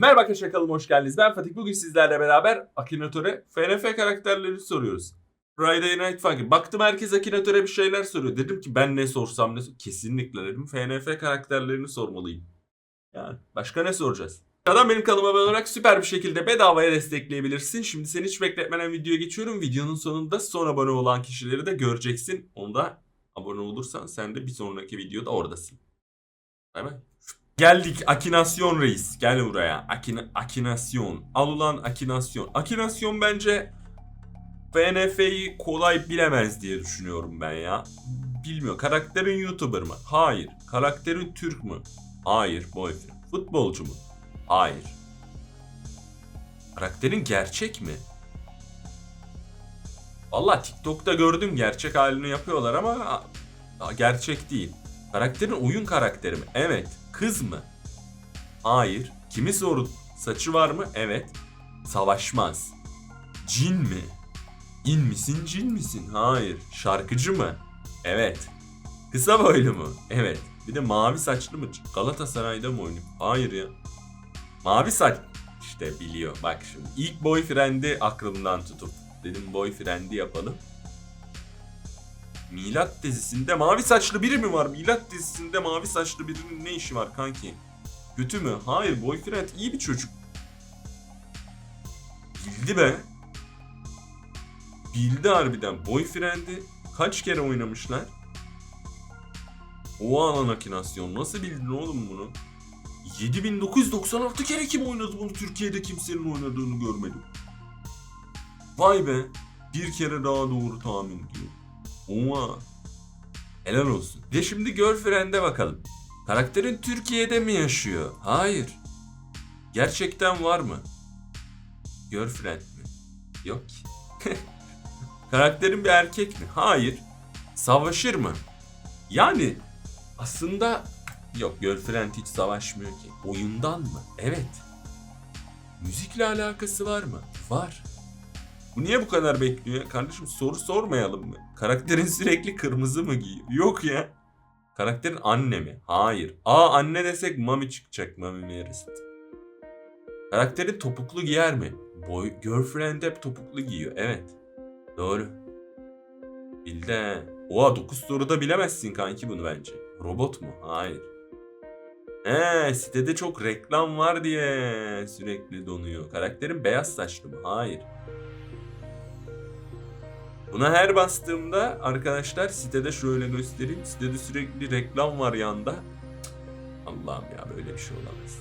Merhaba arkadaşlar kanalıma hoş geldiniz. Ben Fatih. Bugün sizlerle beraber Akinator'a FNF karakterlerini soruyoruz. Friday Night Funkin'. Baktım herkes Akinator'a bir şeyler soruyor. Dedim ki ben ne sorsam ne sor- Kesinlikle dedim FNF karakterlerini sormalıyım. Yani başka ne soracağız? Adam benim kanalıma abone olarak süper bir şekilde bedavaya destekleyebilirsin. Şimdi seni hiç bekletmeden videoya geçiyorum. Videonun sonunda son abone olan kişileri de göreceksin. Onu da abone olursan sen de bir sonraki videoda oradasın. Bay bay. Geldik Akinasyon Reis. Gel buraya. Akina, akinasyon. Al ulan Akinasyon. Akinasyon bence FNF'yi kolay bilemez diye düşünüyorum ben ya. Bilmiyor. Karakterin YouTuber mı? Hayır. Karakterin Türk mü? Hayır. Boyfriend. Futbolcu mu? Hayır. Karakterin gerçek mi? Valla TikTok'ta gördüm gerçek halini yapıyorlar ama gerçek değil. Karakterin oyun karakteri mi? Evet. Kız mı? Hayır. Kimi sorun? Saçı var mı? Evet. Savaşmaz. Cin mi? İn misin cin misin? Hayır. Şarkıcı mı? Evet. Kısa boylu mu? Evet. Bir de mavi saçlı mı? Galatasaray'da mı oynuyor? Hayır ya. Mavi saç. İşte biliyor. Bak şimdi. İlk boyfriend'i aklımdan tutup dedim boyfriend'i yapalım. Milat dizisinde mavi saçlı biri mi var? Milat dizisinde mavi saçlı birinin ne işi var kanki? Kötü mü? Hayır boyfriend iyi bir çocuk. Bildi be. Bildi harbiden. Boyfriend'i kaç kere oynamışlar? O alan akinasyon. Nasıl bildin oğlum bunu? 7996 kere kim oynadı bunu? Türkiye'de kimsenin oynadığını görmedim. Vay be. Bir kere daha doğru tahmin diyor. Oha. Helal olsun. De şimdi Girlfriend'e bakalım. Karakterin Türkiye'de mi yaşıyor? Hayır. Gerçekten var mı? Girlfriend mi? Yok. Karakterin bir erkek mi? Hayır. Savaşır mı? Yani aslında yok Girlfriend hiç savaşmıyor ki. Oyundan mı? Evet. Müzikle alakası var mı? Var. Bu niye bu kadar bekliyor? Kardeşim soru sormayalım mı? Karakterin sürekli kırmızı mı giyiyor? Yok ya. Karakterin anne mi? Hayır. Aa anne desek Mami çıkacak. Mami Marist. Karakterin topuklu giyer mi? Boy, girlfriend hep topuklu giyiyor. Evet. Doğru. Bildi he. Oha 9 soruda bilemezsin kanki bunu bence. Robot mu? Hayır. He sitede çok reklam var diye sürekli donuyor. Karakterin beyaz saçlı mı? Hayır. Buna her bastığımda arkadaşlar sitede şöyle göstereyim. Sitede sürekli reklam var yanda. Allah'ım ya böyle bir şey olamaz.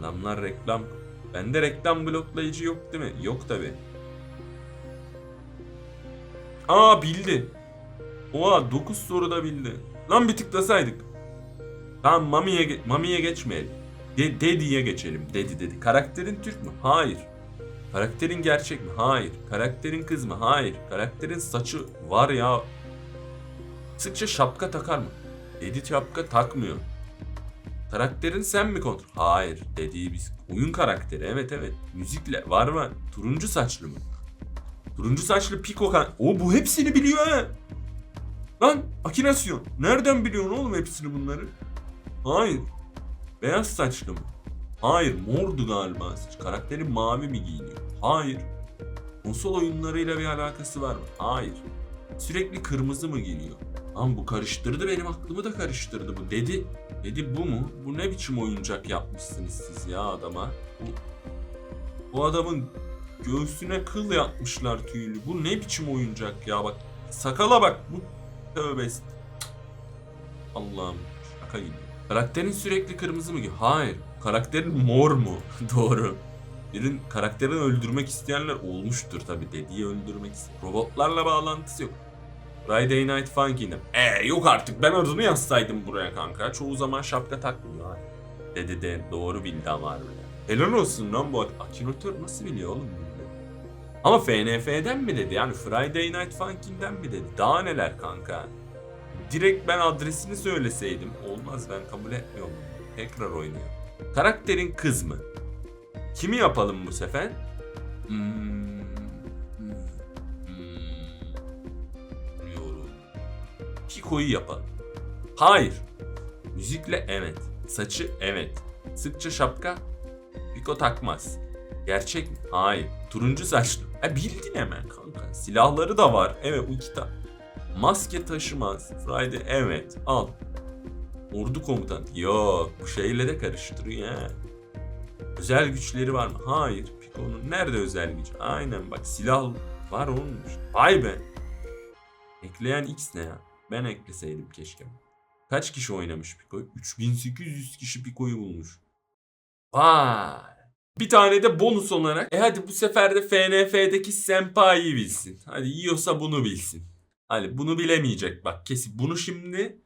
Adamlar reklam. Bende reklam bloklayıcı yok değil mi? Yok tabi. Aa bildi. Oha 9 soruda bildi. Lan bir tıklasaydık. Tamam Mami'ye ge- Mami'ye geçmeyelim. De Dedi'ye geçelim. Dedi dedi. Karakterin Türk mü? Hayır. Karakterin gerçek mi? Hayır. Karakterin kız mı? Hayır. Karakterin saçı var ya. Sıkça şapka takar mı? Dedi şapka takmıyor. Karakterin sen mi kontrol? Hayır. Dediği biz. Oyun karakteri. Evet evet. Müzikle. Var mı? Turuncu saçlı mı? Turuncu saçlı Pico kan... O bu hepsini biliyor ha. Lan Akinasyon. Nereden biliyorsun oğlum hepsini bunları? Hayır. Beyaz saçlı mı? Hayır mordu galiba. Karakteri mavi mi giyiniyor? Hayır. Konsol oyunlarıyla bir alakası var mı? Hayır. Sürekli kırmızı mı giyiniyor? Lan bu karıştırdı benim aklımı da karıştırdı bu. Dedi. Dedi bu mu? Bu ne biçim oyuncak yapmışsınız siz ya adama? Bu, bu adamın göğsüne kıl yapmışlar tüylü. Bu ne biçim oyuncak ya bak. Sakala bak. Bu tövbe. Allah'ım şaka gibi. Karakterin sürekli kırmızı mı? Hayır. Karakterin mor mu? Doğru. Birin karakterini öldürmek isteyenler olmuştur tabi dediği öldürmek isteyen. Robotlarla bağlantısı yok. Friday Night Funkin'de. Eee yok artık ben adını yazsaydım buraya kanka. Çoğu zaman şapka takmıyor. ha. Dedi de doğru bildi ama harbiden. Helal olsun lan bu Akinator nasıl biliyor oğlum bunu? Ama FNF'den mi dedi yani Friday Night Funkin'den mi dedi? Daha neler kanka? Direkt ben adresini söyleseydim. Olmaz ben kabul etmiyorum. Tekrar oynuyor. Karakterin kız mı? Kimi yapalım bu sefer? Hmm, hmm, hmm. Bilmiyorum. Pico'yu yapalım. Hayır. Müzikle evet. Saçı evet. Sıkça şapka. piko takmaz. Gerçek mi? Hayır. Turuncu saçlı. Ha bildin hemen kanka. Silahları da var. Evet tane. Maske taşımaz. Friday evet al. Ordu komutan. Yok bu şeyle de karıştırıyor ha. Özel güçleri var mı? Hayır. Pico'nun nerede özel güç? Aynen bak silah var onun. Vay be. Ekleyen X ne ya? Ben ekleseydim keşke. Kaç kişi oynamış Pico? 3800 kişi Pico'yu bulmuş. Vay. Bir tane de bonus olarak. E hadi bu sefer de FNF'deki Senpai'yi bilsin. Hadi yiyorsa bunu bilsin. Hadi bunu bilemeyecek bak kesin. Bunu şimdi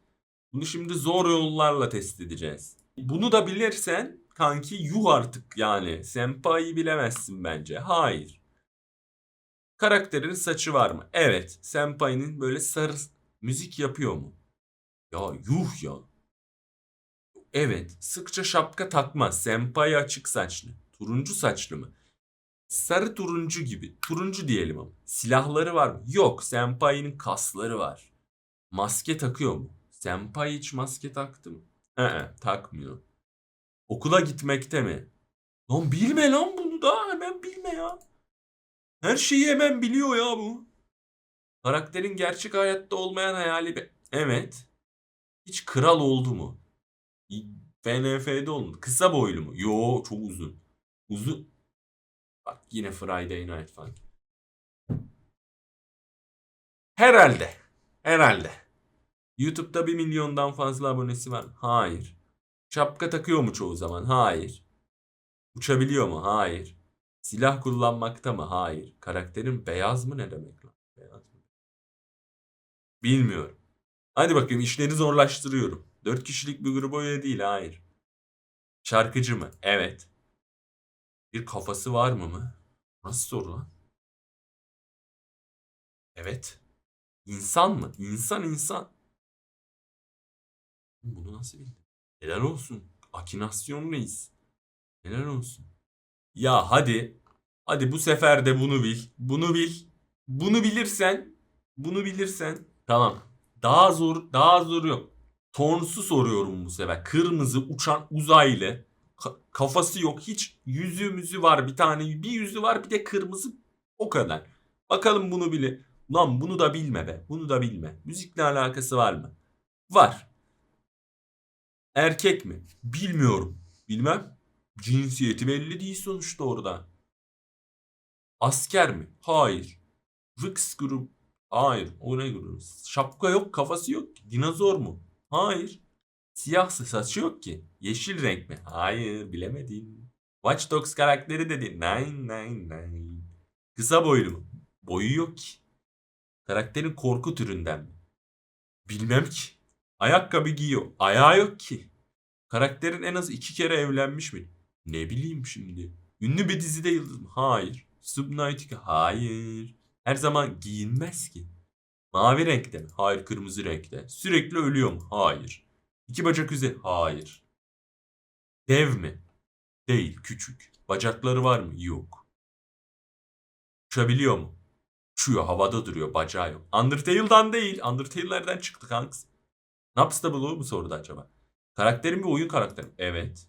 bunu şimdi zor yollarla test edeceğiz. Bunu da bilirsen kanki yuh artık yani. Senpai'yi bilemezsin bence. Hayır. Karakterin saçı var mı? Evet. Senpai'nin böyle sarı müzik yapıyor mu? Ya yuh ya. Evet. Sıkça şapka takmaz. Senpai açık saçlı. Turuncu saçlı mı? Sarı turuncu gibi. Turuncu diyelim ama. Silahları var mı? Yok. Senpai'nin kasları var. Maske takıyor mu? Senpai hiç maske taktı mı? Ee, takmıyor. Okula gitmekte mi? Lan bilme lan bunu da hemen bilme ya. Her şeyi hemen biliyor ya bu. Karakterin gerçek hayatta olmayan hayali be. Evet. Hiç kral oldu mu? FNF'de oldu. Kısa boylu mu? Yo çok uzun. Uzun. Bak yine Friday Night Funk. Herhalde. Herhalde. YouTube'da bir milyondan fazla abonesi var. Hayır. Şapka takıyor mu çoğu zaman? Hayır. Uçabiliyor mu? Hayır. Silah kullanmakta mı? Hayır. Karakterin beyaz mı ne demek lan? Beyaz mı? Bilmiyorum. Hadi bakayım işleri zorlaştırıyorum. Dört kişilik bir gruba üye değil. Hayır. Şarkıcı mı? Evet. Bir kafası var mı mı? Nasıl soru lan? Evet. İnsan mı? İnsan insan. Bunu nasıl bildin? Helal olsun. Akinasyon reis. Helal olsun. Ya hadi. Hadi bu sefer de bunu bil. Bunu bil. Bunu bilirsen. Bunu bilirsen. Tamam. Daha zor. Daha zor yok. Torns'u soruyorum bu sefer. Kırmızı uçan uzaylı. Ka- kafası yok. Hiç yüzü müzü var. Bir tane bir yüzü var. Bir de kırmızı. O kadar. Bakalım bunu bile. Lan bunu da bilme be. Bunu da bilme. Müzikle alakası var mı? Var. Erkek mi? Bilmiyorum. Bilmem. Cinsiyeti belli değil sonuçta orada. Asker mi? Hayır. Rix grup. Hayır. O ne grubu? Şapka yok, kafası yok. Dinozor mu? Hayır. Siyah saçı yok ki. Yeşil renk mi? Hayır, bilemedin. Watch Dogs karakteri dedi. Nine nine nine. Kısa boylu mu? Boyu yok ki. Karakterin korku türünden mi? Bilmem ki. Ayakkabı giyiyor. Ayağı yok ki. Karakterin en az iki kere evlenmiş mi? Ne bileyim şimdi. Ünlü bir dizide yıldız mı? Hayır. Subnautica? Hayır. Her zaman giyinmez ki. Mavi renkte mi? Hayır. Kırmızı renkte. Sürekli ölüyor mu? Hayır. İki bacak üzeri? Hayır. Dev mi? Değil. Küçük. Bacakları var mı? Yok. Uçabiliyor mu? Uçuyor. Havada duruyor. Bacağı yok. Undertale'dan değil. Undertale'lerden çıktı kankası. Naps da Blue mu sordu acaba? Karakterin bir oyun karakteri. mi? Evet.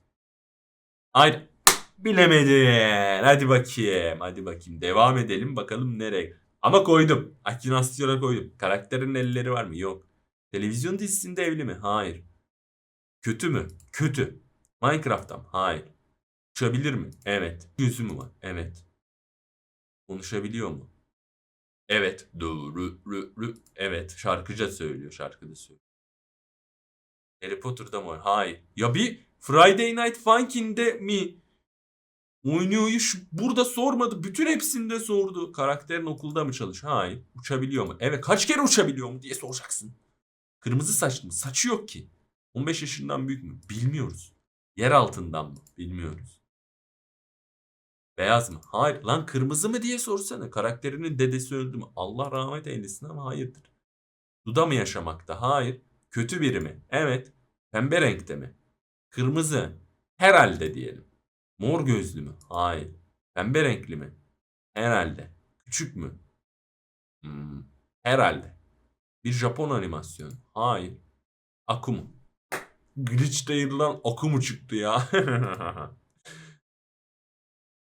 Hayır. Bilemedin. Hadi bakayım. Hadi bakayım. Devam edelim. Bakalım nereye. Ama koydum. Akinasyona koydum. Karakterin elleri var mı? Yok. Televizyon dizisinde evli mi? Hayır. Kötü mü? Kötü. Minecraft'ta mı? Hayır. Uçabilir mi? Evet. Gözü mü var? Evet. Konuşabiliyor mu? Evet. Rü. Evet. Şarkıca söylüyor. Şarkıda söylüyor. Harry Potter'da mı? Hayır. Ya bir Friday Night Funkin'de mi oynuyor? Şu, burada sormadı. Bütün hepsinde sordu. Karakterin okulda mı çalışıyor? Hayır. Uçabiliyor mu? Evet. Kaç kere uçabiliyor mu diye soracaksın. Kırmızı saçlı mı? Saçı yok ki. 15 yaşından büyük mü? Bilmiyoruz. Yer altından mı? Bilmiyoruz. Beyaz mı? Hayır. Lan kırmızı mı diye sorsana. Karakterinin dedesi öldü mü? Allah rahmet eylesin ama hayırdır. Suda mı yaşamakta? Hayır. Kötü biri mi? Evet. Pembe renkte mi? Kırmızı. Herhalde diyelim. Mor gözlü mü? Hayır. Pembe renkli mi? Herhalde. Küçük mü? Hmm. Herhalde. Bir Japon animasyonu. Hayır. Aku mu? Glitch Tale'dan Aku mu çıktı ya?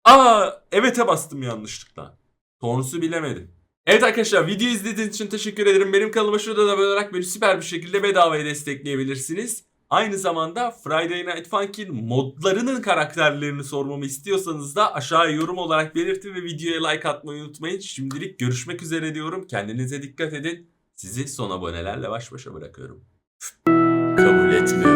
Aa evet'e bastım yanlışlıkla. Sonrası bilemedim. Evet arkadaşlar video izlediğiniz için teşekkür ederim. Benim kanalıma şurada da abone olarak beni süper bir şekilde bedavaya destekleyebilirsiniz. Aynı zamanda Friday Night Funkin modlarının karakterlerini sormamı istiyorsanız da aşağıya yorum olarak belirtin ve videoya like atmayı unutmayın. Şimdilik görüşmek üzere diyorum. Kendinize dikkat edin. Sizi son abonelerle baş başa bırakıyorum. Kabul etmiyorum.